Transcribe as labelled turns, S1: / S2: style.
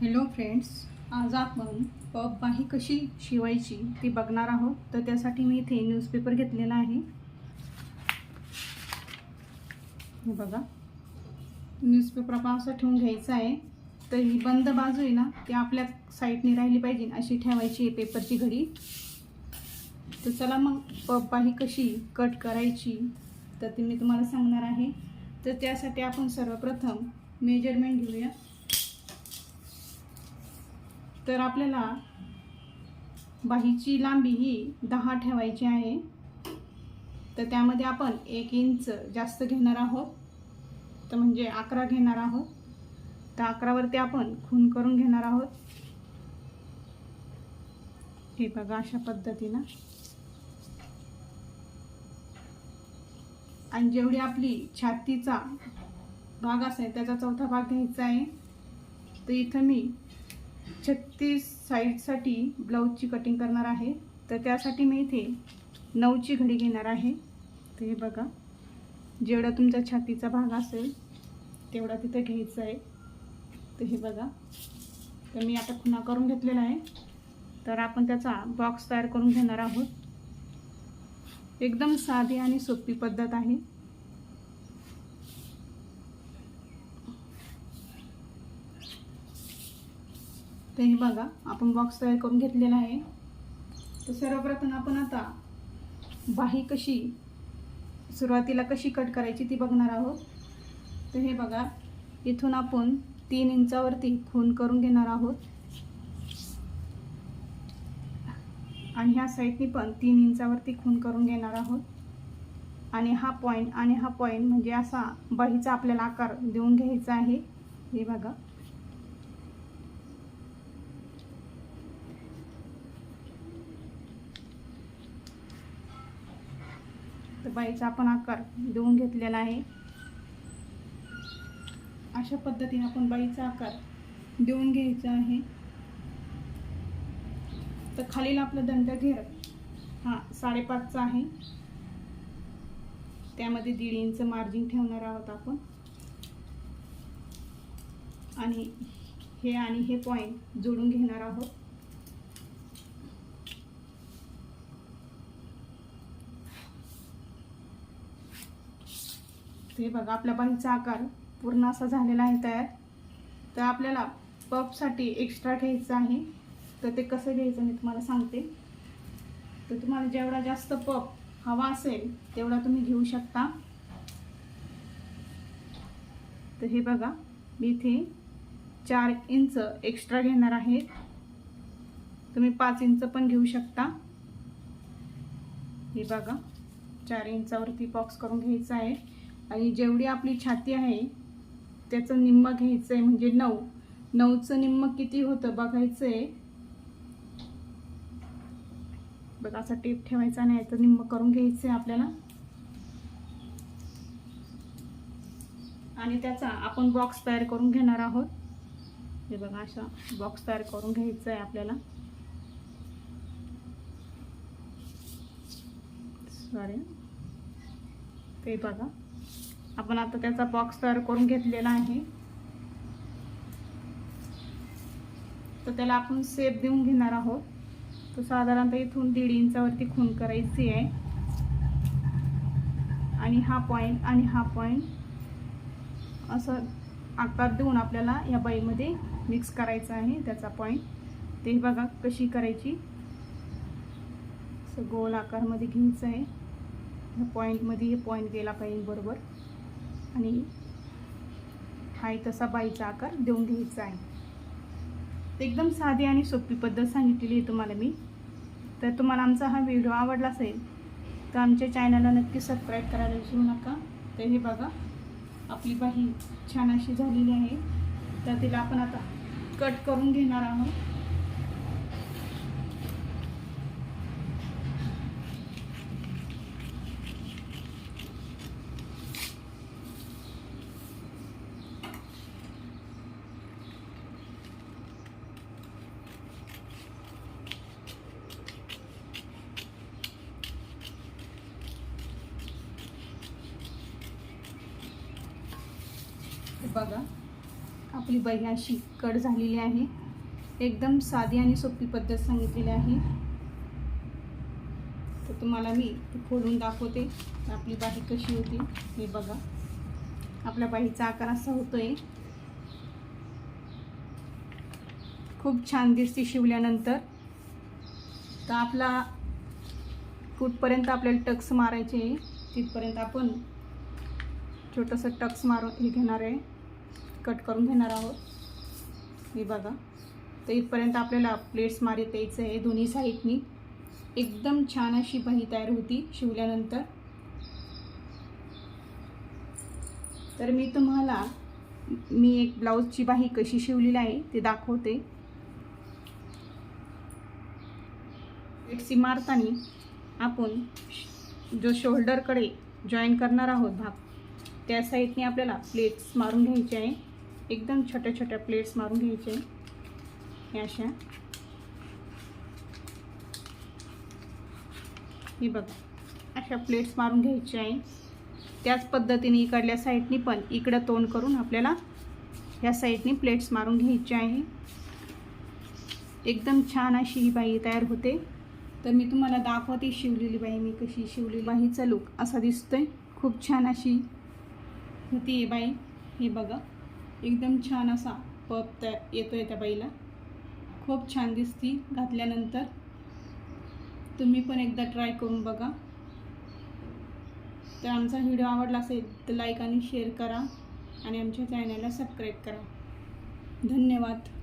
S1: Hello friends आज आपण pub बाही कशी शिवायची ती बघणार आहोत. तर त्यासाठी मी इथे न्यूजपेपर घेतलेला आहे. हे बघा. न्यूजपेपर आपण असं ठेवून घ्यायचं आहे. तर ही बंद बाजू आहे ना ती आपल्या साईडने राहिली पाहिजे अशी ठेवायची आहे पेपरची घडी. तर चला मग पब बाही कशी कट करायची तर ती मी तुम्हाला सांगणार आहे. तर त्यासाठी आपण सर्वप्रथम मेजरमेंट घेऊया. तर आपल्याला बाहीची लांबी ही दहा ठेवायची आहे. तर त्यामध्ये आपण एक इंच जास्त घेणार आहोत. तर म्हणजे अकरा घेणार आहोत. तर अकरावरती आपण खून करून घेणार आहोत. हे बघा अशा पद्धतीनं. आणि जेवढी आपली छातीचा भाग असेल त्याचा चौथा भाग घ्यायचा आहे. तर इथं मी छत्तीस साईडसाठी ब्लाऊजची कटिंग करणार आहे. तर त्यासाठी मी इथे नऊची घडी घेणार आहे. तर हे बघा जेवढा तुमचा छातीचा भाग असेल तेवढा तिथं घ्यायचा आहे. तर हे बघा तर मी आता खुणा करून घेतलेला आहे. तर आपण त्याचा बॉक्स तयार करून घेणार आहोत. एकदम साधी आणि सोपी पद्धत आहे. तर हे बघा आपण बॉक्स तयार करून घेतलेला आहे. तर सर्वप्रथम आपण आता बाही कशी सुरुवातीला कशी कट करायची ती बघणार आहोत. तर हे बघा इथून आपण तीन इंचावरती खून करून घेणार आहोत. आणि ह्या साईडनी पण तीन इंचावरती खून करून घेणार आहोत. आणि हा पॉईंट आणि हा पॉईंट म्हणजे असा बाहीचा आपल्याला आकार देऊन घ्यायचा आहे. हे बघा. तर बाईचा आपण आकार देऊन घेतलेला आहे. अशा पद्धतीने आपण बाईचा आकार देऊन घ्यायचा आहे. तर खालील आपला दंड घेर हा साडेपाचचा आहे. त्यामध्ये दीड इंच मार्जिन ठेवणार आहोत आपण. आणि हे आणि हे पॉईंट जोडून घेणार आहोत. हे बघा आपल्या बाईचा आकार पूर्ण असा झालेला आहे तयार. तर आपल्याला पपसाठी एक्स्ट्रा घ्यायचं आहे. तर ते कसं घ्यायचं मी तुम्हाला सांगते. तर तुम्हाला जेवढा जास्त पप हवा असेल तेवढा तुम्ही घेऊ शकता. तर हे बघा मी इथे चार इंच एक्स्ट्रा घेणार आहे. तुम्ही पाच इंच पण घेऊ शकता. हे बघा चार इंचावरती बॉक्स करून घ्यायचं आहे. आणि जेवढी आपली छाती आहे त्याचं निम्म घ्यायचं आहे म्हणजे नऊ. नऊचं निम्म किती होतं बघायचं आहे बघा असा टेप ठेवायचा नाही तर निम्म करून घ्यायचं आहे आपल्याला. आणि त्याचा आपण बॉक्स तयार करून घेणार आहोत. हे बघा असा बॉक्स तयार करून घ्यायचा आहे आपल्याला. सॉरी ते बघा. आपण आता त्याचा बॉक्स तयार करून घेतलेला आहे. तर त्याला आपण सेप देऊन घेणार आहोत. तर साधारणतः इथून दीड इंचावरती खून करायची आहे. आणि हा पॉईंट आणि हा पॉईंट असं आकार देऊन आपल्याला या बाईमध्ये मिक्स करायचं आहे त्याचा पॉईंट ते बघा कशी करायची. असं गोल आकारमध्ये घ्यायचं आहे. ह्या पॉईंटमध्ये हे पॉईंट गेला पाहिजे बरोबर. आणि हा तसा बाईचा आकार देऊन घ्यायचा आहे. एकदम साधी आणि सोपी पद्धत सांगितलेली आहे तुम्हाला मी. तर तुम्हाला आमचा हा व्हिडिओ आवडला असेल तर आमच्या चॅनलला नक्की सबस्क्राईब करायला विसरू नका. तर हे बघा आपली बाही छान अशी झालेली आहे. तर तिला आपण आता कट करून घेणार आहोत. बघा. आपली बाही अशी कट झालेली आहे. एकदम साधी आणि सोपी पद्धत सांगितलेली आहे. तर तुम्हाला मी खोलून दाखवते. आपली बाही कशी होती हे बघा. आपल्या बाहीचा आकार असा होतोय. खूप छान दिसते शिवल्यानंतर. तर आपला कुठपर्यंत आपल्याला टक्स मारायचे आहे. तिथपर्यंत आपण छोटंसं टक्स मारून हे घेणार आहे. कट करून घेणार आहोत. हे बघा. तर इथपर्यंत आपल्याला प्लेट्स मारित यायचं आहे दोन्ही साईडनी. एकदम छान अशी बाही तयार होती शिवल्यानंतर. तर मी तुम्हाला मी एक ब्लाऊजची बाही कशी शिवलेली आहे ते दाखवते. प्लेट्सी मारताना आपण जो शोल्डरकडे जॉईन करणार आहोत भाग त्या साईडने आपल्याला प्लेट्स मारून घ्यायचे आहे. एकदम छोट्या छोट्या प्लेट्स मारून घ्यायचे. हे अशा. हे बघा अशा प्लेट्स मारून घ्यायच्या आहे. त्याच पद्धतीने इकडल्या साईडनी पण इकडं तोंड करून आपल्याला ह्या साईडनी प्लेट्स मारून घ्यायचे आहे. एकदम छान अशी ही बाई तयार होते. तर मी तुम्हाला दाखवते शिवलेली बाई मी कशी शिवलेली. बाईचा लुक असा दिसतोय. खूप छान अशी होती ही बाई. हे बघा. एकदम छान असा पप त्या आहे त्या बाईला. खूप छान दिसती घातल्यानंतर. तुम्ही पण एकदा ट्राय करून बघा. तर आमचा व्हिडिओ आवडला असेल तर लाईक आणि शेअर करा आणि आमच्या चॅनलला सबस्क्राईब करा. धन्यवाद.